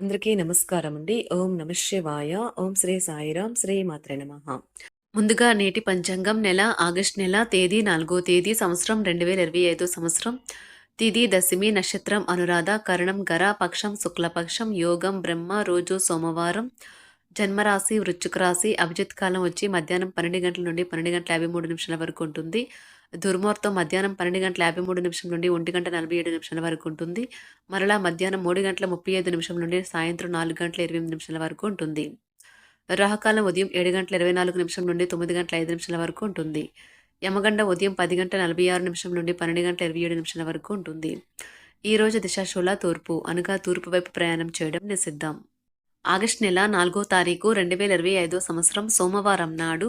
అందరికీ నమస్కారం అండి. ఓం నమ శివాయ. ఓం శ్రీ సాయిరాం శ్రీ మాత్రే నమ. ముందుగా నేటి పంచాంగం నెల ఆగస్ట్ నెల తేదీ నాలుగో తేదీ సంవత్సరం రెండు వేల ఇరవై ఐదో సంవత్సరం. తిది దశమి నక్షత్రం అనురాధ కరణం గర పక్షం శుక్లపక్షం యోగం బ్రహ్మ రోజు సోమవారం. జన్మరాశి వృశ్చిక రాశి అభిజిత్ కాలం వచ్చి మధ్యాహ్నం పన్నెండు గంటల నుండి పన్నెండు గంటల యాభై మూడు నిమిషాల వరకు ఉంటుంది. దుర్ముహూర్తం మధ్యాహ్నం పన్నెండు గంటల యాభై మూడు నిమిషం నుండి ఒంటి గంట నలభై ఏడు నిమిషాల వరకు ఉంటుంది. మరలా మధ్యాహ్నం మూడు గంటల ముప్పై ఐదు నిమిషం నుండి సాయంత్రం నాలుగు గంటల ఇరవై ఎనిమిది నిమిషాల వరకు ఉంటుంది. రాహకాలం ఉదయం ఏడు గంటల ఇరవై నాలుగు నిమిషం నుండి తొమ్మిది గంటల ఐదు నిమిషాల వరకు ఉంటుంది. యమగండ ఉదయం పది గంటల నలభై ఆరు నిమిషం నుండి పన్నెండు గంటల ఇరవై ఏడు నిమిషాల వరకు ఉంటుంది. ఈ రోజు దిశాశూల తూర్పు అనగా తూర్పు వైపు ప్రయాణం చేయడం నిషిద్ధం. ఆగస్టు నెల నాలుగో తారీఖు రెండు వేల ఇరవై ఐదో సంవత్సరం సోమవారం నాడు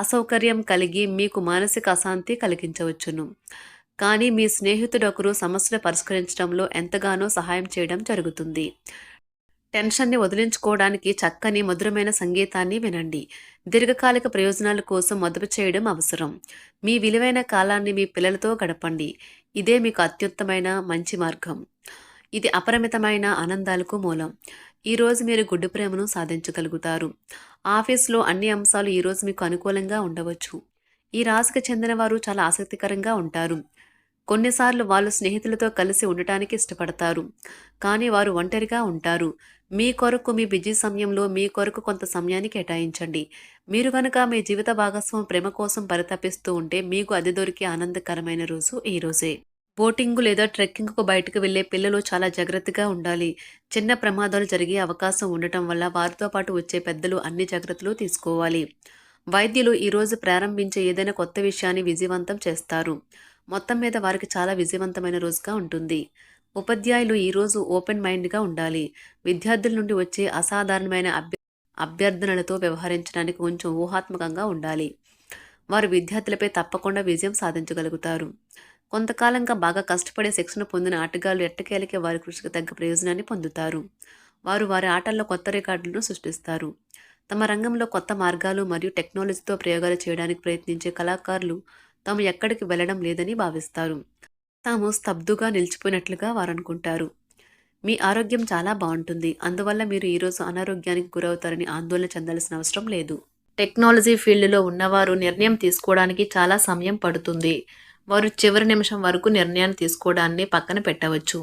అసౌకర్యం కలిగి మీకు మానసిక అశాంతి కలిగించవచ్చును. కానీ మీ స్నేహితుడొకరు సమస్యలు పరిష్కరించడంలో ఎంతగానో సహాయం చేయడం జరుగుతుంది. టెన్షన్ని వదిలించుకోవడానికి చక్కని మధురమైన సంగీతాన్ని వినండి. దీర్ఘకాలిక ప్రయోజనాల కోసం మదుపు చేయడం అవసరం. మీ విలువైన కాలాన్ని మీ పిల్లలతో గడపండి. ఇదే మీకు అత్యుత్తమైన మంచి మార్గం. ఇది అపరిమితమైన ఆనందాలకు మూలం. ఈరోజు మీరు గుడ్డు ప్రేమను సాధించగలుగుతారు. ఆఫీస్లో అన్ని అంశాలు ఈరోజు మీకు అనుకూలంగా ఉండవచ్చు. ఈ రాశికి చెందిన వారు చాలా ఆసక్తికరంగా ఉంటారు. కొన్నిసార్లు వాళ్ళు స్నేహితులతో కలిసి ఉండటానికి ఇష్టపడతారు. కానీ వారు ఒంటరిగా ఉంటారు. మీ కొరకు మీ బిజీ సమయంలో మీ కొరకు కొంత సమయాన్ని కేటాయించండి. మీరు కనుక మీ జీవిత భాగస్వామి ప్రేమ కోసం పరితపిస్తూ ఉంటే మీకు అది దొరికే ఆనందకరమైన రోజు ఈ రోజే. బోటింగ్ లేదా ట్రెక్కింగ్కు బయటకు వెళ్ళే పిల్లలు చాలా జాగ్రత్తగా ఉండాలి. చిన్న ప్రమాదాలు జరిగే అవకాశం ఉండటం వల్ల వారితో పాటు వచ్చే పెద్దలు అన్ని జాగ్రత్తలు తీసుకోవాలి. వైద్యులు ఈరోజు ప్రారంభించే ఏదైనా కొత్త విషయాన్ని విజయవంతం చేస్తారు. మొత్తం మీద వారికి చాలా విజయవంతమైన రోజుగా ఉంటుంది. ఉపాధ్యాయులు ఈరోజు ఓపెన్ మైండ్గా ఉండాలి. విద్యార్థుల నుండి వచ్చే అసాధారణమైన అభ్య అభ్యర్థనలతో వ్యవహరించడానికి కొంచెం ఊహాత్మకంగా ఉండాలి. వారు విద్యార్థులపై తప్పకుండా విజయం సాధించగలుగుతారు. కొంతకాలంగా బాగా కష్టపడే శిక్షణ పొందిన ఆటగాళ్ళు ఎట్టకేలకే వారి కృషికి తగ్గ ప్రయోజనాన్ని పొందుతారు. వారు వారి ఆటల్లో కొత్త రికార్డులను సృష్టిస్తారు. తమ రంగంలో కొత్త మార్గాలు మరియు టెక్నాలజీతో ప్రయోగాలు చేయడానికి ప్రయత్నించే కళాకారులు తాము ఎక్కడికి వెళ్ళడం లేదని భావిస్తారు. తాము స్తబ్దుగా నిలిచిపోయినట్లుగా వారు అనుకుంటారు మీ ఆరోగ్యం చాలా బాగుంటుంది. అందువల్ల మీరు ఈరోజు అనారోగ్యానికి గురవుతారని ఆందోళన చెందాల్సిన అవసరం లేదు. టెక్నాలజీ ఫీల్డ్లో ఉన్నవారు నిర్ణయం తీసుకోవడానికి చాలా సమయం పడుతుంది. వారు చివరి నిమిషం వరకు నిర్ణయాన్ని తీసుకోవడాన్ని పక్కన పెట్టవచ్చు.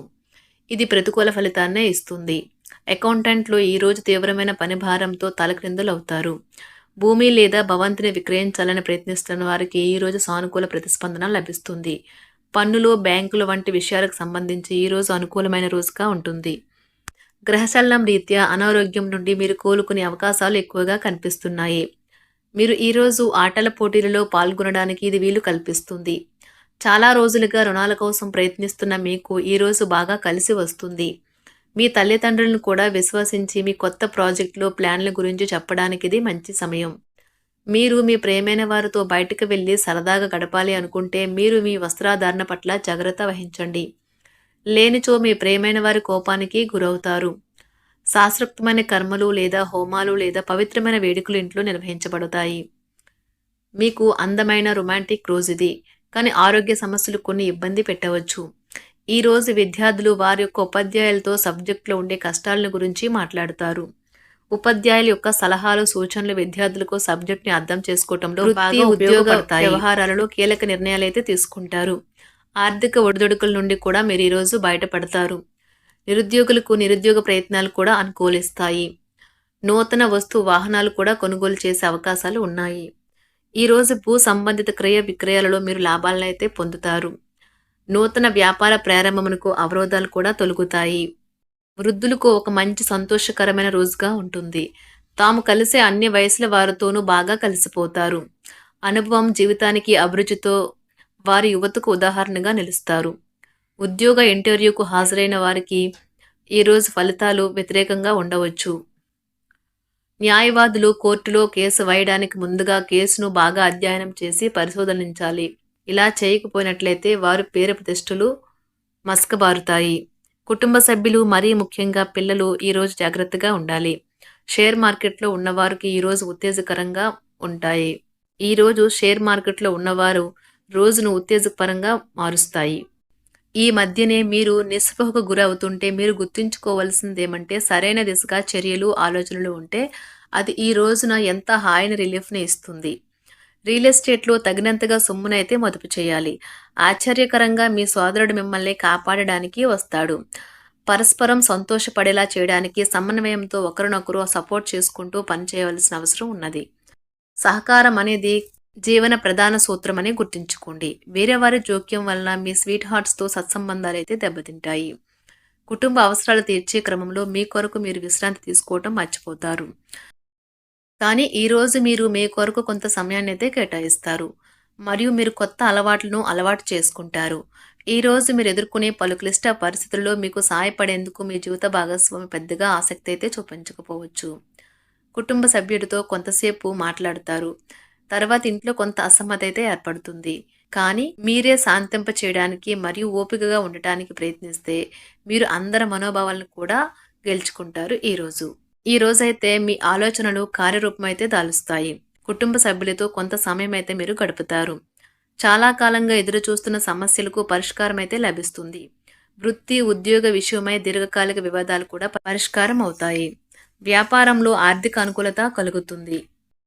ఇది ప్రతికూల ఫలితాన్నే ఇస్తుంది. అకౌంటెంట్లు ఈరోజు తీవ్రమైన పని భారంతో తలక్రిందులవుతారు. భూమి లేదా భవంతిని విక్రయించాలని ప్రయత్నిస్తున్న వారికి ఈరోజు సానుకూల ప్రతిస్పందన లభిస్తుంది. పన్నులు బ్యాంకులు వంటి విషయాలకు సంబంధించి ఈరోజు అనుకూలమైన రోజుగా ఉంటుంది. గ్రహశలనం రీత్యా అనారోగ్యం నుండి మీరు కోలుకునే అవకాశాలు ఎక్కువగా కనిపిస్తున్నాయి. మీరు ఈరోజు ఆటల పోటీలలో పాల్గొనడానికి ఇది వీలు కల్పిస్తుంది. చాలా రోజులుగా రుణాల కోసం ప్రయత్నిస్తున్న మీకు ఈరోజు బాగా కలిసి వస్తుంది. మీ తల్లిదండ్రులను కూడా విశ్వసించి మీ కొత్త ప్రాజెక్టులో ప్లాన్ల గురించి చెప్పడానికి ఇది మంచి సమయం. మీరు మీ ప్రేమైన వారితో బయటకు వెళ్ళి సరదాగా గడపాలి అనుకుంటే మీరు మీ వస్త్రాధారణ పట్ల జాగ్రత్త వహించండి. లేనిచో మీ ప్రేమైన వారి కోపానికి గురవుతారు. శాస్త్రోక్తమైన కర్మలు లేదా హోమాలు లేదా పవిత్రమైన వేడుకలు ఇంట్లో నిర్వహించబడతాయి. మీకు అందమైన రొమాంటిక్ రోజు ఇది. కానీ ఆరోగ్య సమస్యలు కొన్ని ఇబ్బంది పెట్టవచ్చు. ఈ రోజు విద్యార్థులు వారి యొక్క ఉపాధ్యాయులతో సబ్జెక్టులో ఉండే కష్టాలను గురించి మాట్లాడతారు. ఉపాధ్యాయుల యొక్క సలహాలు సూచనలు విద్యార్థులకు సబ్జెక్ట్ని అర్థం చేసుకోవటంలో ఉద్యోగ వ్యవహారాలలో కీలక నిర్ణయాలు అయితే తీసుకుంటారు. ఆర్థిక ఒడిదొడుకుల నుండి కూడా మీరు ఈరోజు బయటపడతారు. నిరుద్యోగులకు నిరుద్యోగ ప్రయత్నాలు కూడా అనుకూలిస్తాయి. నూతన వస్తు వాహనాలు కూడా కొనుగోలు చేసే అవకాశాలు ఉన్నాయి. ఈరోజు భూ సంబంధిత క్రయ విక్రయాలలో మీరు లాభాలను అయితే పొందుతారు. నూతన వ్యాపార ప్రారంభమునకు అవరోధాలు కూడా తొలగుతాయి. వృద్ధులకు ఒక మంచి సంతోషకరమైన రోజుగా ఉంటుంది. తాము కలిసే అన్ని వయసుల వారితోనూ బాగా కలిసిపోతారు. అనుభవం జీవితానికి అభిరుచితో వారి యువతకు ఉదాహరణగా నిలుస్తారు. ఉద్యోగ ఇంటర్వ్యూకు హాజరైన వారికి ఈరోజు ఫలితాలు వ్యతిరేకంగా ఉండవచ్చు. న్యాయవాదులు కోర్టులో కేసు వేయడానికి ముందుగా కేసును బాగా అధ్యయనం చేసి పరిశోధించాలి ఇలా చేయకపోయినట్లయితే వారు పేరు ప్రతిష్టలు మసకబారుతాయి. కుటుంబ సభ్యులు మరీ ముఖ్యంగా పిల్లలు ఈరోజు జాగ్రత్తగా ఉండాలి. షేర్ మార్కెట్లో ఉన్నవారికి ఈరోజు ఉత్తేజకరంగా ఉంటాయి. ఈరోజు షేర్ మార్కెట్లో ఉన్నవారు రోజును ఉత్తేజకరంగా మారుస్తాయి. ఈ మధ్యనే మీరు నిస్పృహకు గురవుతుంటే మీరు గుర్తుంచుకోవాల్సింది ఏమంటే సరైన దిశగా చర్యలు ఆలోచనలు ఉంటే అది ఈ రోజున ఎంత హాయిని రిలీఫ్ని ఇస్తుంది. రియల్ ఎస్టేట్లో తగినంతగా సొమ్మునైతే మదుపు చేయాలి. ఆశ్చర్యకరంగా మీ సోదరుడు మిమ్మల్ని కాపాడడానికి వస్తాడు. పరస్పరం సంతోషపడేలా చేయడానికి సమన్వయంతో ఒకరినొకరు సపోర్ట్ చేసుకుంటూ పనిచేయవలసిన అవసరం ఉన్నది. సహకారం అనేది జీవన ప్రధాన సూత్రం అని గుర్తుంచుకోండి. వేరే వారి జోక్యం వలన మీ స్వీట్ హార్ట్స్తో సత్సంబంధాలు అయితే దెబ్బతింటాయి. కుటుంబ అవసరాలు తీర్చే క్రమంలో మీ కొరకు మీరు విశ్రాంతి తీసుకోవటం మర్చిపోతారు. కానీ ఈరోజు మీరు మీ కొరకు కొంత సమయాన్ని అయితే కేటాయిస్తారు. మరియు మీరు కొత్త అలవాట్లను అలవాటు చేసుకుంటారు. ఈరోజు మీరు ఎదుర్కొనే పలు క్లిష్ట పరిస్థితుల్లో మీకు సహాయపడేందుకు మీ జీవిత భాగస్వామి పెద్దగా ఆసక్తి అయితే చూపించకపోవచ్చు. కుటుంబ సభ్యుడితో కొంతసేపు మాట్లాడతారు. తర్వాత ఇంట్లో కొంత అసమ్మతి అయితే ఏర్పడుతుంది. కానీ మీరే శాంతింప చేయడానికి మరియు ఓపికగా ఉండటానికి ప్రయత్నిస్తే మీరు అందరి మనోభావాలను కూడా గెలుచుకుంటారు ఈరోజు ఈ రోజైతే మీ ఆలోచనలు కార్యరూపం అయితే దాలుస్తాయి. కుటుంబ సభ్యులతో కొంత సమయం అయితే మీరు గడుపుతారు. చాలా కాలంగా ఎదురు చూస్తున్న సమస్యలకు పరిష్కారం అయితే లభిస్తుంది. వృత్తి ఉద్యోగ విషయమై దీర్ఘకాలిక వివాదాలు కూడా పరిష్కారం అవుతాయి వ్యాపారంలో ఆర్థిక అనుకూలత కలుగుతుంది.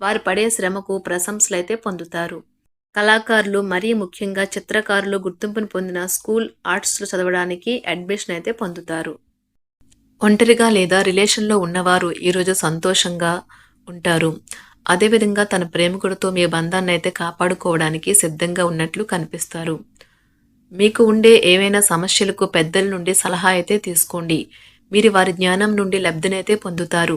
వారు పడే శ్రమకు ప్రశంసలు అయితే పొందుతారు. కళాకారులు మరీ ముఖ్యంగా చిత్రకారులు గుర్తింపును పొందిన స్కూల్ ఆర్ట్స్లో చదవడానికి అడ్మిషన్ అయితే పొందుతారు. ఒంటరిగా లేదా రిలేషన్లో ఉన్నవారు ఈరోజు సంతోషంగా ఉంటారు. అదేవిధంగా తన ప్రేమికుడితో మీ బంధాన్ని అయితే కాపాడుకోవడానికి సిద్ధంగా ఉన్నట్లు కనిపిస్తారు. మీకు ఉండే ఏవైనా సమస్యలకు పెద్దల నుండి సలహా అయితే తీసుకోండి. మీరు వారి జ్ఞానం నుండి లబ్ధినైతే పొందుతారు.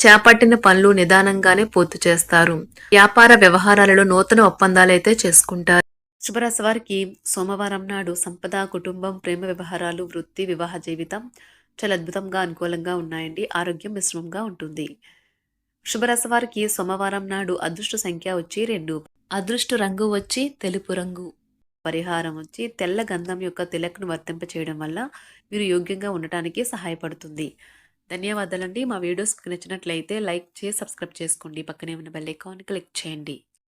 చేపట్టిన పనులు నిదానంగానే పూర్తి చేస్తారు. వ్యాపార వ్యవహారాలలో నూతన ఒప్పందాలైతే చేసుకుంటారు. శుభరాశి వారికి సోమవారం నాడు సంపద కుటుంబం ప్రేమ వ్యవహారాలు వృత్తి వివాహ జీవితం చాలా అద్భుతంగా అనుకూలంగా ఉన్నాయండి. ఆరోగ్యం మిశ్రమంగా ఉంటుంది. శుభరాశి వారికి సోమవారం నాడు అదృష్ట సంఖ్య వచ్చి రెండు. అదృష్ట రంగు వచ్చి తెలుపు రంగు. పరిహారం వచ్చి తెల్ల గంధం యొక్క తిలక్ను వర్తింప చేయడం వల్ల మీరు యోగ్యంగా ఉండటానికి సహాయపడుతుంది. ధన్యవాదాలండి. మా వీడియోస్ నచ్చినట్లయితే లైక్ చేసి సబ్స్క్రైబ్ చేసుకోండి. పక్కనే ఉన్న బెల్ ఐకాన్ క్లిక్ చేయండి.